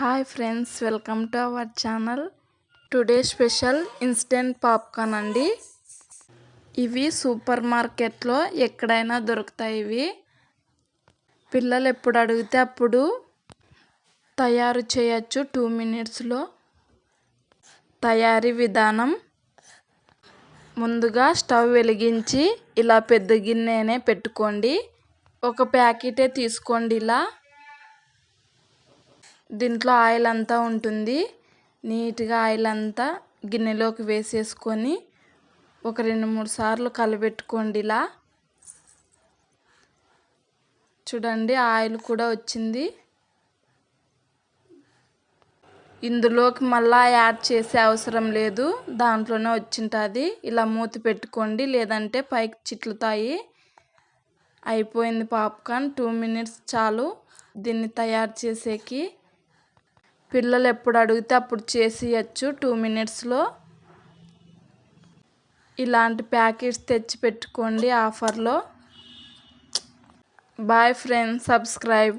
Hi friends welcome to our channel today special instant popcorn అండి. ఇవి super మార్కెట్లో ఎక్కడైనా దొరుకుతాయి ఇవి. పిల్లలు ఎప్పుడు అడిగితే అప్పుడు తయారు చేయొచ్చు టూ మినిట్స్లో తయారీ విధానం. ముందుగా స్టవ్ వెలిగించి ఇలా పెద్ద గిన్నెనే పెట్టుకోండి. ఒక ప్యాకెటే తీసుకోండి ఇలా. దీంట్లో ఆయిల్ అంతా ఉంటుంది. నీట్గా ఆయిల్ అంతా గిన్నెలోకి వేసేసుకొని ఒక రెండు మూడు సార్లు కలబెట్టుకోండి ఇలా. చూడండి ఆయిల్ కూడా వచ్చింది. ఇందులోకి మళ్ళా యాడ్ చేసే అవసరం లేదు. దాంట్లోనే వచ్చింటుంది. ఇలా మూతి పెట్టుకోండి లేదంటే పైకి చిట్లుతాయి. అయిపోయింది పాప్కార్న్. టూ మినిట్స్ చాలు దీన్ని తయారు చేసేకి. పిల్లలు ఎప్పుడు అడిగితే అప్పుడు చేసేయచ్చు టూ మినిట్స్లో. ఇలాంటి ప్యాకెట్స్ తెచ్చి పెట్టుకోండి ఆఫర్లో. Bye friends subscribe.